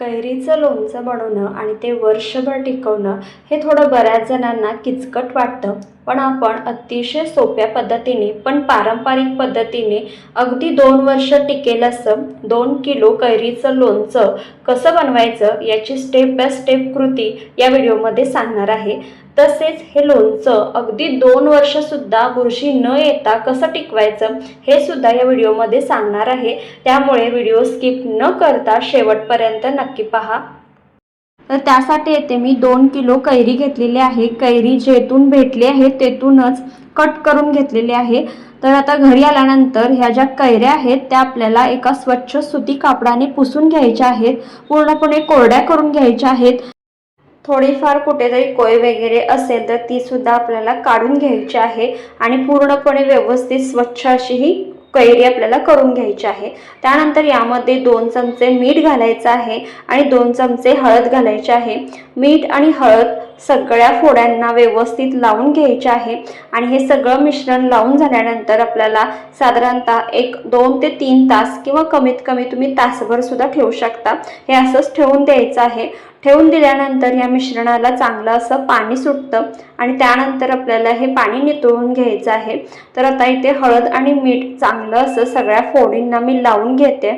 कैरीचं लोणचं बनवणं आणि ते वर्षभर टिकवणं हे थोडं बऱ्याच जणांना किचकट वाटतं. पण आपण अतिशय सोप्या पद्धतीने पण पारंपरिक पद्धतीने अगदी दोन वर्ष टिकेल असं दोन किलो कैरीचं लोणचं कसं बनवायचं याची स्टेप बाय स्टेप कृती या व्हिडिओमध्ये सांगणार आहे. तसेच हे लोणचं अगदी दोन वर्षसुद्धा बुरशी न येता कसं टिकवायचं हे सुद्धा या व्हिडिओमध्ये सांगणार आहे. त्यामुळे व्हिडिओ स्किप न करता शेवटपर्यंत नक्की पहा. तर त्यासाठी येथे मी दोन किलो कैरी घेतलेली आहे. कैरी जेथून भेटली आहे तेथूनच कट करून घेतलेली आहे. तर आता घरी आल्यानंतर ह्या ज्या कैऱ्या आहेत त्या आपल्याला एका स्वच्छ सुती कापडाने पुसून घ्यायच्या आहेत. पूर्णपणे कोरड्या करून घ्यायच्या आहेत. थोडीफार कुठेतरी कोय वगैरे असेल तर ती सुद्धा आपल्याला काढून घ्यायची आहे आणि पूर्णपणे व्यवस्थित स्वच्छ अशी ही कैरी आपल्याला करून घ्यायची आहे. त्यानंतर यामध्ये दोन चमचे मीठ घालायचं आहे आणि दोन चमचे हळद घालायचे आहे. मीठ आणि हळद सगळ्या फोड्यांना व्यवस्थित लावून घ्यायचे आहे. आणि हे सगळं मिश्रण लावून झाल्यानंतर आपल्याला साधारणतः एक दोन ते तीन तास किंवा कमीत कमी तुम्ही तासभर सुद्धा ठेवू शकता. हे असंच ठेवून द्यायचं आहे. ठेवून दिल्यानंतर या मिश्रणाला चांगलं असं पाणी सुटतं आणि त्यानंतर आपल्याला हे पाणी नितळून घ्यायचं आहे. तर आता इथे हळद आणि मीठ चांगलं असं सगळ्या फोडींना मी लावून घेते.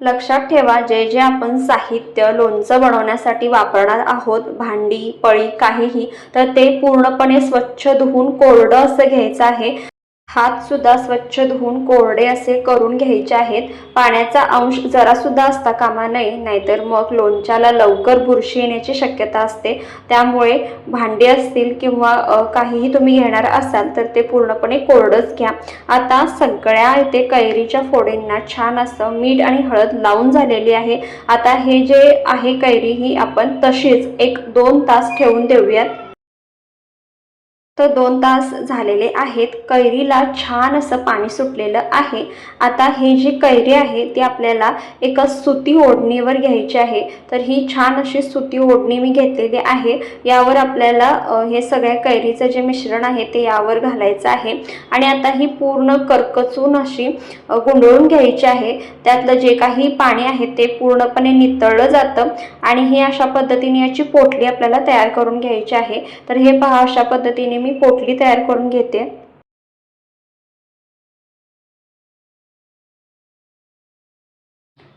लक्षात ठेवा जे जे आपण साहित्य लोणचं बनवण्यासाठी वापरणार आहोत भांडी पळी काहीही तर ते पूर्णपणे स्वच्छ धुवून कोरडं असं घ्यायचं आहे. हातसुद्धा स्वच्छ धुवून कोरडे असे करून घ्यायचे आहेत. पाण्याचा अंश जरासुद्धा असता कामा नये नाहीतर मग लोणच्याला लवकर बुरशी येण्याची शक्यता असते. त्यामुळे भांडी असतील किंवा काहीही तुम्ही घेणार असाल तर ते पूर्णपणे कोरडंच घ्या. आता सगळ्या इथे कैरीच्या फोडींना छान असं मीठ आणि हळद लावून झालेली आहे. आता हे जे आहे कैरी ही आपण तशीच एक दोन तास ठेवून देऊयात. तर दोन तास झालेले आहेत. कैरीला छान असं पाणी सुटलेलं आहे. आता हे जी कैरी आहे ती आपल्याला एका सुती ओढणीवर घ्यायची आहे. तर ही छान अशी सुती ओढणी मी घेतलेली आहे. यावर आपल्याला हे सगळ्या कैरीचं जे मिश्रण आहे ते यावर घालायचं आहे. आणि आता ही पूर्ण करकचून अशी गुंडळून घ्यायची आहे. त्यातलं जे काही पाणी आहे ते पूर्णपणे नितळलं जातं. आणि हे अशा पद्धतीने याची पोटली आपल्याला तयार करून घ्यायची आहे. तर हे पहा अशा पद्धतीने मी पोटली तयार करून घेते.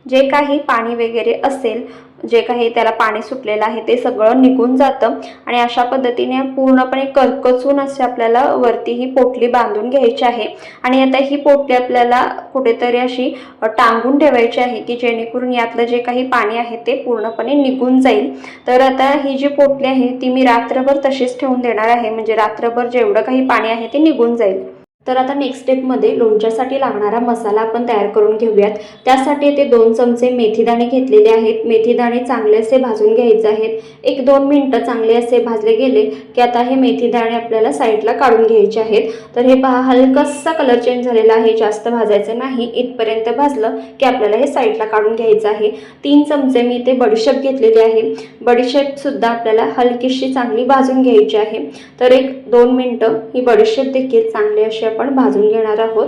जे काही पाणी वगैरे असेल जे काही त्याला पाणी सुटलेलं आहे ते सगळं निघून जातं. आणि अशा पद्धतीने पूर्णपणे करकचून असे आपल्याला वरती ही पोटली बांधून घ्यायची आहे. आणि आता ही पोटली आपल्याला कुठेतरी अशी टांगून ठेवायची आहे की जेणेकरून यातलं जे काही पाणी आहे ते पूर्णपणे निघून जाईल. तर आता ही जी पोटली आहे ती मी रात्रभर तशीच ठेवून देणार आहे. म्हणजे रात्रभर जेवढं काही पाणी आहे ते निघून जाईल. तर आता नेक्स्ट स्टेपमध्ये लोणच्यासाठी लागणारा मसाला आपण तयार करून घेऊयात. त्यासाठी ते दोन चमचे मेथीदाणे घेतलेले आहेत. मेथीदाणे चांगले असे भाजून घ्यायचे आहेत. एक दोन मिनटं चांगले असे भाजले गेले की आता हे मेथीदाणे आपल्याला साईडला काढून घ्यायचे आहेत. तर हे पहा हलकासा कलर चेंज झालेला आहे. जास्त भाजायचं नाही. इथपर्यंत भाजलं की आपल्याला हे साईडला काढून घ्यायचं आहे. तीन चमचे मी इथे बडीशेप घेतलेले आहे. बडीशेपसुद्धा आपल्याला हलकीशी चांगली भाजून घ्यायची आहे. तर एक दोन मिनटं ही बडीशेप देखील चांगली अशी आपण भाजून घेणार आहोत.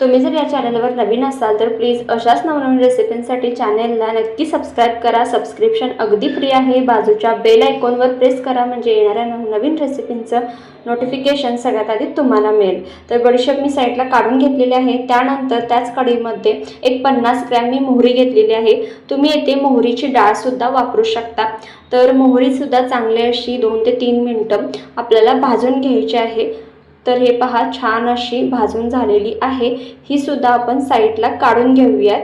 तुम्ही जर या चॅनलवर नवीन असाल तर प्लीज अशाच नवनवीन रेसिपींसाठी चॅनेलला नक्की सबस्क्राईब करा. सबस्क्रिप्शन अगदी फ्री आहे. बाजूच्या बेल आयकॉनवर प्रेस करा म्हणजे येणाऱ्या नवनवीन रेसिपींचं नोटिफिकेशन सगळ्यात आधी तुम्हाला मिळेल. तर बडीशेप मी साईडला काढून घेतलेली आहे. त्यानंतर त्याच कढईमध्ये एक पन्नास ग्रॅम मी मोहरी घेतलेली आहे. तुम्ही येथे मोहरीची डाळसुद्धा वापरू शकता. तर मोहरीसुद्धा चांगली अशी दोन ते तीन मिनटं आपल्याला भाजून घ्यायची आहे. तर हे पहा छान अशी भाजून झालेली आहे. ही सुद्धा आपण साईडला काढून घेऊयात.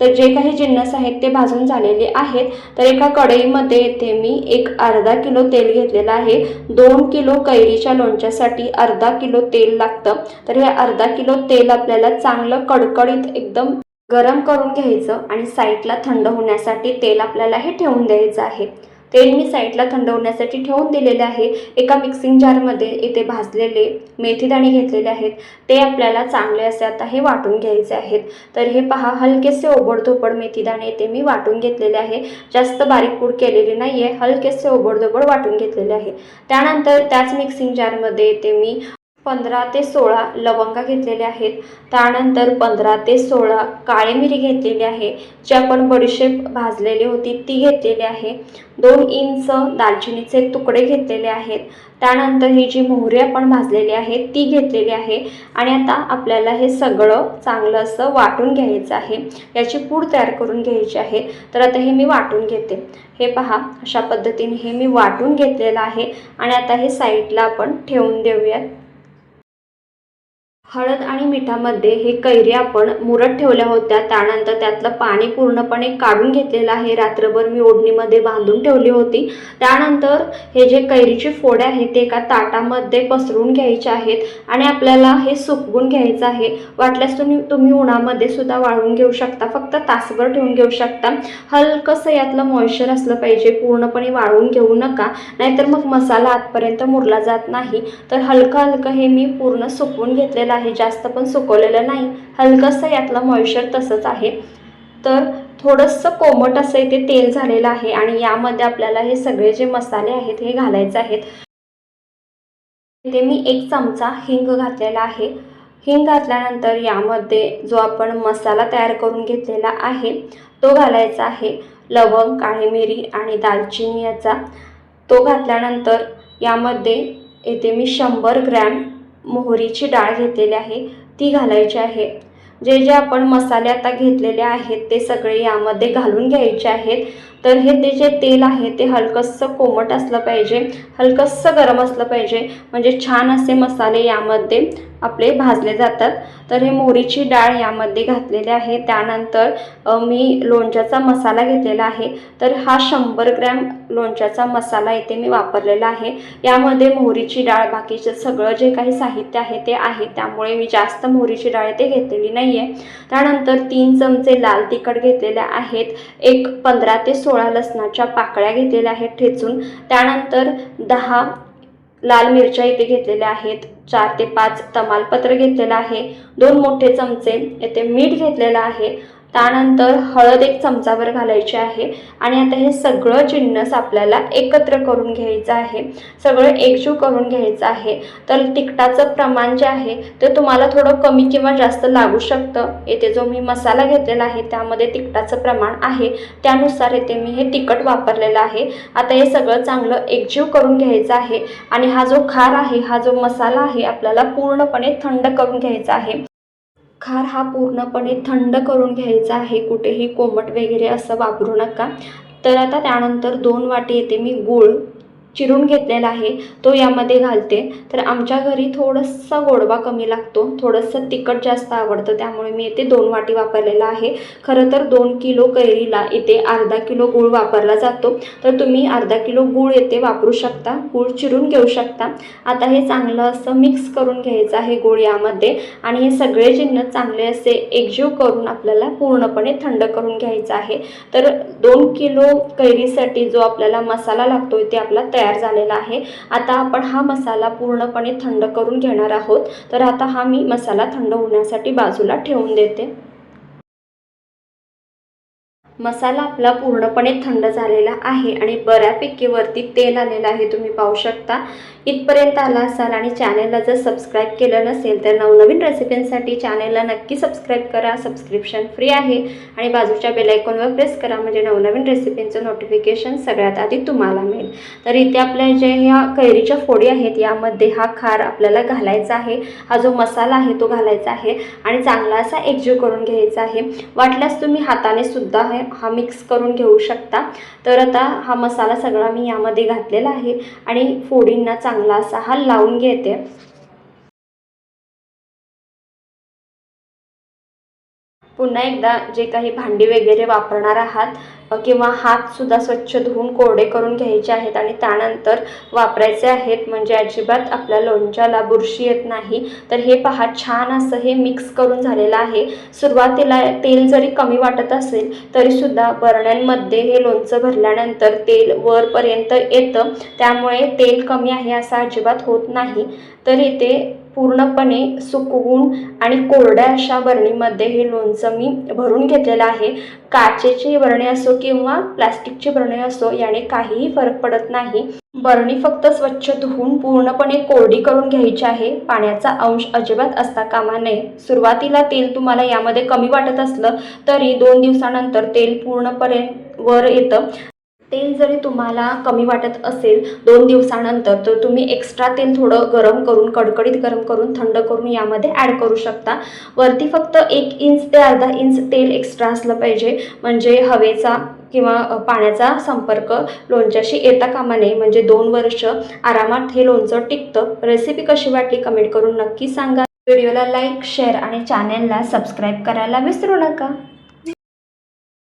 तर जे काही जिन्नस आहेत ते भाजून झालेले आहेत. तर एका कढईमध्ये येथे मी एक अर्धा किलो तेल घेतलेलं आहे. दोन किलो कैरीच्या लोणच्यासाठी अर्धा किलो तेल लागतं. तर हे अर्धा किलो तेल आपल्याला चांगलं कडकडीत एकदम गरम करून घ्यायचं आणि साईडला थंड होण्यासाठी तेल आपल्याला हे ठेवून द्यायचं आहे. तेल मी साईडला थंड होण्यासाठी ठेवून दिलेले आहे. एका मिक्सिंग जारमध्ये इथे भाजलेले मेथीदाणे घेतलेले आहेत. ते आपल्याला चांगले असे आता हे वाटून घ्यायचे आहेत. तर हे पहा हलकेसे ओबडधोबड मेथीदाणे इथे मी वाटून घेतलेले आहे. जास्त बारीक पूड केलेली नाही आहे हलकेसे ओबडधोबड वाटून घेतलेले आहे. त्यानंतर त्याच मिक्सिंग जारमध्ये इथे मी पंधरा ते सोळा लवंगा घेतलेल्या आहेत. त्यानंतर पंधरा ते सोळा काळी मिरी घेतलेली आहे. जी आपण बडीशेप भाजलेली होती ती घेतलेली आहे. दोन इंच दालचिनीचे तुकडे घेतलेले आहेत. त्यानंतर ही जी मोहरी आपण भाजलेली आहे ती घेतलेली आहे. आणि आता आपल्याला हे सगळं चांगलं असं वाटून घ्यायचं आहे. याची पूड तयार करून घ्यायची आहे. तर आता हे मी वाटून घेते. हे पहा अशा पद्धतीने हे मी वाटून घेतलेलं आहे. आणि आता हे साईडला आपण ठेवून देऊयात. हळद आणि मिठामध्ये हे कैरी आपण मुरत ठेवल्या होत्या. त्यानंतर त्यातलं पाणी पूर्णपणे काढून घेतलेलं आहे. रात्रभर मी ओढणीमध्ये बांधून ठेवली होती. त्यानंतर हे जे कैरीचे फोडे आहेत ते एका ताटामध्ये पसरून घ्यायचे आहेत आणि आपल्याला हे सुकवून घ्यायचं आहे. वाटल्यास तुम्ही तुम्ही उन्हामध्ये सुद्धा वाळवून घेऊ शकता. फक्त तासभर ठेवून घेऊ शकता. हलकंसं यातलं मॉइश्चर असलं पाहिजे. पूर्णपणे वाळवून घेऊ नका. नाहीतर मग मसाला आतपर्यंत मुरला जात नाही. तर हलकं हलकं हे मी पूर्ण सुकवून घेतलेलं आहे जास्त पण सुकवलेलं नाही. हलकंसं यातलं मॉइश्चर तसंच आहे. तर थोडंसं कोमट असं इथे तेल झालेलं आहे आणि यामध्ये आपल्याला हे सगळे जे मसाले आहेत हे घालायचे आहेत. इथे मी एक चमचा हिंग घातलेला आहे. हिंग घातल्यानंतर यामध्ये जो आपण मसाला तयार करून घेतलेला आहे तो घालायचा आहे. लवंग काळी मिरी आणि दालचिनी याचा. तो घातल्यानंतर यामध्ये येथे मी शंभर ग्रॅम मोहरीची डाळ घेतलेली आहे ती घालायची आहे. जे जे आपण मसाले आता घेतलेले आहेत ते सगळे यामध्ये घालून घ्यायचे आहेत. तर हे ते जे तेल आहे ते हलकंसं कोमट असलं पाहिजे. हलकंसं गरम असलं पाहिजे. म्हणजे छान असे मसाले यामध्ये आपले भाजले जातात. तर हे मोहरीची डाळ यामध्ये घातलेली आहे. त्यानंतर मी लोणच्याचा मसाला घेतलेला आहे. तर हा शंभर ग्रॅम लोणच्याचा मसाला इथे मी वापरलेला आहे. यामध्ये मोहरीची डाळ बाकीचं सगळं जे काही साहित्य आहे ते आहे. त्यामुळे मी जास्त मोहरीची डाळ इथे घेतलेली नाही आहे त्यानंतर तीन चमचे लाल तिखट घेतलेले आहेत. एक पंधरा ते सोळा सोळा लसणाच्या पाकळ्या घेतलेल्या आहेत ठेचून. त्यानंतर दहा लाल मिरच्या इथे घेतलेल्या आहेत. चार ते पाच तमालपत्र घेतलेलं आहे. दोन मोठे चमचे येथे मीठ घेतलेलं आहे. त्यानंतर हळद एक चमचाभर घालायची आहे. आणि आता हे सगळं जिन्नस आपल्याला एकत्र करून घ्यायचं आहे. सगळं एकजीव करून घ्यायचं आहे. तर तिखटाचं प्रमाण जे आहे ते तुम्हाला थोडं कमी किंवा जास्त लागू शकतं. येथे जो मी मसाला घेतलेला आहे त्यामध्ये तिखटाचं प्रमाण आहे. त्यानुसार येथे मी हे तिखट वापरलेलं आहे. आता हे सगळं चांगलं एकजीव करून घ्यायचं आहे. आणि हा जो खार आहे हा जो मसाला आहे आपल्याला पूर्णपणे थंड करून घ्यायचा आहे. खार हा पूर्णपणे थंड करून घ्यायचा आहे कुठेही कोमट वगैरे असं वापरू नका. तर आता त्यानंतर दोन वाटी येते मी गूळ. चिरून घेतलेला आहे. तो यामध्ये घालते. तर आमच्या घरी थोडंसं गोडवा कमी लागतो. थोडंसं तिखट जास्त आवडतं. त्यामुळे मी इथे दोन वाटी वापरलेला आहे. खरं तर दोन किलो कैरीला इथे अर्धा किलो गूळ वापरला जातो. तर तुम्ही अर्धा किलो गूळ येथे वापरू शकता. गूळ चिरून घेऊ शकता. आता हे चांगलं असं मिक्स करून घ्यायचं आहे गूळ यामध्ये. आणि हे सगळे जिन्नस चांगले असे एकजीव करून आपल्याला पूर्णपणे थंड करून घ्यायचं आहे. तर दोन किलो कैरीसाठी जो आपल्याला मसाला लागतो ते आपला तयार तयार झालेला आहे. आता आपण हा मसाला पूर्णपणे थंड करून घेणार आहोत. तर आता हा मी मसाला थंड होण्यासाठी बाजूला ठेवून देते. मसाला आपला पूर्णपणे थंड झालेला आहे आणि बऱ्यापैकी वरती तेल आलेलं आहे तुम्ही पाहू शकता. इथपर्यंत आला असाल आणि चॅनेलला जर सबस्क्राईब केलं नसेल तर नवनवीन रेसिपींसाठी चॅनलला नक्की सबस्क्राईब करा. सबस्क्रिप्शन फ्री आहे आणि बाजूच्या बेलायकॉनवर प्रेस करा म्हणजे नवनवीन रेसिपींचं नोटिफिकेशन सगळ्यात आधी तुम्हाला मिळेल. तर इथे आपल्या जे ह्या कैरीच्या फोडी आहेत यामध्ये हा खार आपल्याला घालायचा आहे. हा जो मसाला आहे तो घालायचा आहे. आणि चांगला असा एकजीव करून घ्यायचा आहे. वाटल्यास तुम्ही हाताने सुद्धा हे हा मिक्स करून घेऊ शकता. तर आता हा मसाला सगळा मी यामध्ये घातलेला आहे आणि फोडींना चांगला असा हा लावून घेते. पुन्हा एकदा जे काही भांडी वगैरे वापरणार आहात किंवा हातसुद्धा स्वच्छ धुवून कोरडे करून घ्यायचे आहेत आणि त्यानंतर वापरायचे आहेत म्हणजे अजिबात आपल्या लोणच्याला बुरशी येत नाही. तर हे पहा छान असं हे मिक्स करून झालेलं आहे. सुरुवातीला तेल जरी कमी वाटत असेल तरीसुद्धा बरण्यांमध्ये हे लोणचं भरल्यानंतर तेल वरपर्यंत येतं. त्यामुळे तेल कमी आहे असं अजिबात होत नाही. तर इथे पूर्णपणे सुकवून आणि कोरड्या अशा बरणीमध्ये हे लोणचं मी भरून घेतलेलं आहे. काचेची बरणी असो किंवा प्लॅस्टिकची बरणी असो याने काहीही फरक पडत नाही. बरणी फक्त स्वच्छ धुवून पूर्णपणे कोरडी करून घ्यायची आहे. पाण्याचा अंश अजिबात असता कामा नये. सुरुवातीला तेल तुम्हाला यामध्ये कमी वाटत असलं तरी दोन दिवसानंतर तेल पूर्णपणे वर येतं. तेल जरी तुम्हाला कमी वाटत असेल दोन दिवसानंतर तर तुम्ही एक्स्ट्रा तेल थोडं गरम करून कडकडीत गरम करून थंड करून यामध्ये ॲड करू शकता. वरती फक्त एक इंच ते अर्धा इंच तेल एक्स्ट्रा असलं पाहिजे. म्हणजे हवेचा किंवा पाण्याचा संपर्क लोणच्याशी येता कामा नये. म्हणजे दोन वर्ष आरामात हे लोणचं टिकतं. रेसिपी कशी वाटली कमेंट करून नक्की सांगा. व्हिडिओला लाईक शेअर आणि चॅनेलला सबस्क्राईब करायला विसरू नका.